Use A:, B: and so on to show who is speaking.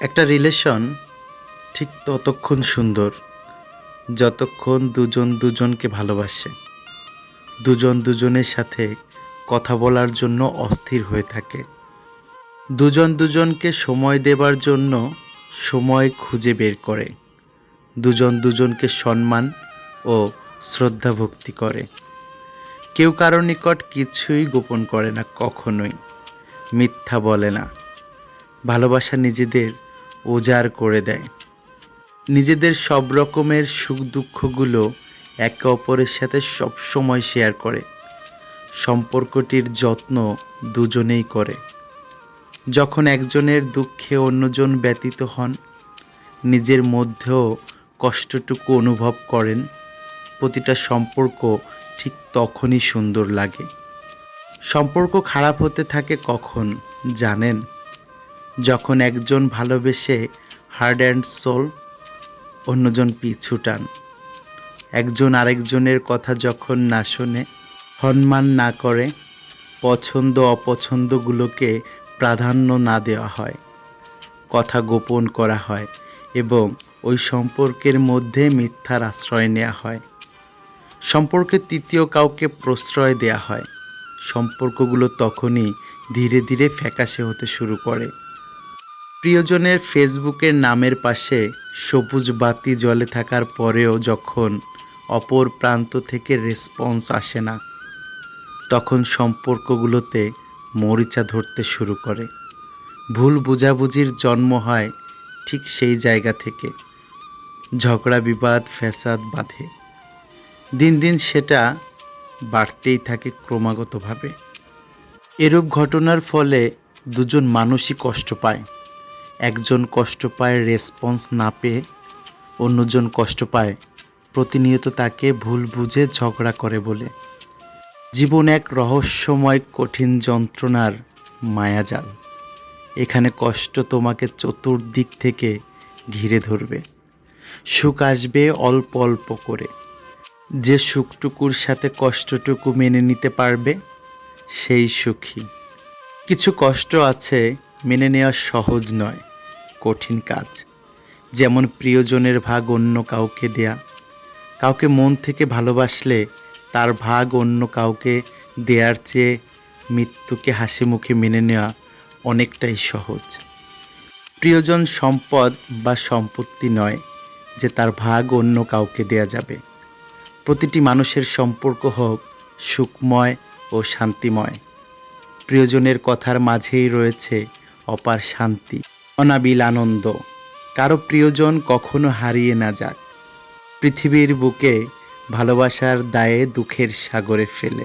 A: একটা রিলেশন ঠিক ততক্ষণ সুন্দর, যতক্ষণ দুজন দুজনকে ভালোবাসে। দুজন দুজনের সাথে কথা বলার জন্য অস্থির হয়ে থাকে। দুজন দুজনকে সময় দেবার জন্য সময় খুঁজে বের করে। দুজন দুজনকে সম্মান ও শ্রদ্ধা ভক্তি করে। কেউ কারও নিকট কিছুই গোপন করে না, কখনোই। মিথ্যা বলে না। ভালোবাসা নিজেদের উজাড় করে দেয়। নিজেদের সব রকমের সুখ দুঃখগুলো একে অপরের সাথে সব সময় শেয়ার করে। সম্পর্কটির যত্ন দুজনেই করে। যখন একজনের দুঃখে অন্যজন ব্যতীত হন, নিজের মধ্যেও কষ্টটুকু অনুভব করেন, প্রতিটা সম্পর্ক ঠিক তখনই সুন্দর লাগে। সম্পর্ক খারাপ হতে থাকে কখন জানেন? যখন একজন ভালোবেসে হার্ড অ্যান্ড সোল, অন্যজন পিছু টান। একজন আরেকজনের কথা যখন না শোনে, সম্মান না করে, পছন্দ অপছন্দগুলোকে প্রাধান্য না দেওয়া হয়। কথা গোপন করা হয় এবং ওই সম্পর্কের মধ্যে মিথ্যার আশ্রয় নেওয়া হয়। সম্পর্কে তৃতীয় কাউকে প্রশ্রয় দেয়া হয়। সম্পর্কগুলো তখনই ধীরে ধীরে ফ্যাকাশে হতে শুরু করে। প্রিয়জনের ফেসবুকের নামের পাশে সবুজ বাতি জ্বলে থাকার পরেও যখন অপর প্রান্ত থেকে রেসপন্স আসে না, তখন সম্পর্কগুলোতে মরিচা ধরতে শুরু করে। ভুল বুঝাবুঝির জন্ম হয় ঠিক সেই জায়গা থেকে। ঝগড়া, বিবাদ, ফ্যাসাদ বাঁধে। দিন দিন সেটা বাড়তেই থাকে ক্রমাগতভাবে। এরূপ ঘটনার ফলে দুজন মানুষই কষ্ট পায়। একজন কষ্ট পায় রেসপন্স না পেয়ে অন্যজন কষ্ট পায়, প্রতিনিয়ত তাকে ভুল বুঝে ঝগড়া করে বলে। জীবন এক রহস্যময় কঠিন যন্ত্রণার মায়াজাল। এখানে কষ্ট তোমাকে চতুর্দিক থেকে ঘিরে ধরবে। সুখ আসবে অল্প অল্প করে। যে সুখটুকুর সাথে কষ্টটুকু মেনে নিতে পারবে, সেই সুখী। কিছু কষ্ট আছে মেনে নেওয়া সহজ নয়। কঠিন কাজ। যেমন প্রিয়জনের ভাগ অন্য কাউকে দেয়া। কাউকে মন থেকে ভালোবাসলে তার ভাগ অন্য কাউকে দেয়ার চেয়ে মৃত্যুকে হাসি মুখে মেনে নেওয়া অনেকটাই সহজ। প্রিয়জন সম্পদ বা সম্পত্তি নয় যে তার ভাগ অন্য কাউকে দেয়া যাবে। প্রতিটি মানুষের সম্পর্ক হোক সুখময় ও শান্তিময়। প্রিয়জনের কথার মাঝেই রয়েছে অপার শান্তি। অনাবিল আনন্দ কারও প্রিয়জন কখনো হারিয়ে না যাক। পৃথিবীর বুকে ভালোবাসার দায়ে দুঃখের সাগরে ফেলে।